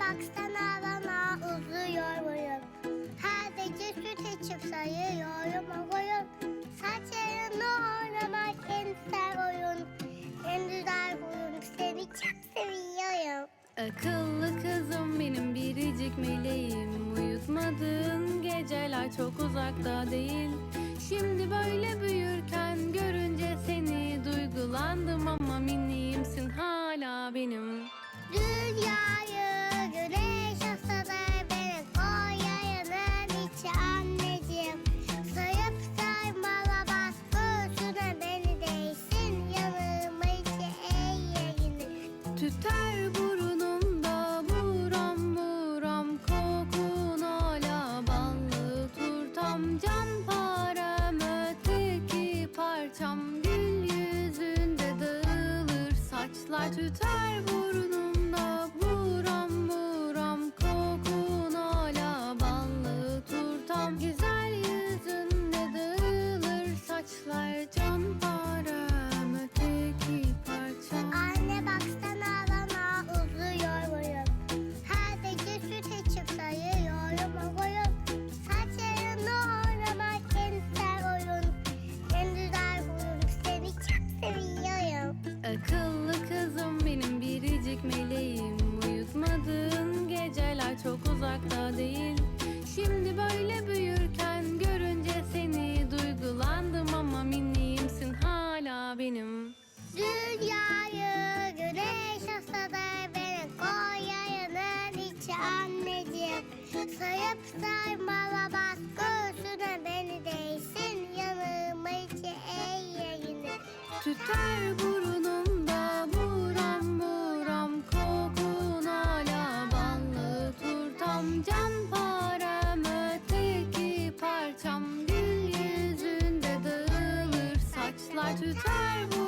Baksana bana uzuyor boyum Her gece süt içip sayıyorum o boyun. Saçlarını oynamak en güzel oyun En güzel oyun seni çok seviyorum. Akıllı kızım benim biricik meleğim. Uyutmadığın geceler çok uzakta değil. Şimdi böyle büyürken görünce seni Duygulandım ama minniyimsin hala benim Tüter burnumda buram buram kokun hala ballı turtam can param öteki parçam gül yüzünde dağılır saçlar tüter burnumda Akıllı kızım benim biricik meleğim. Uyutmadığın geceler çok uzakta değil. Şimdi böyle büyürken görünce seni Duygulandım ama minniyimsin hala benim. Dünyayı güneş ısladı benim koyayının içi anneciğim. Sayıp saymalamaz göğsüne beni değsin yanıma içi eğerini Tüter burnumda fly to time.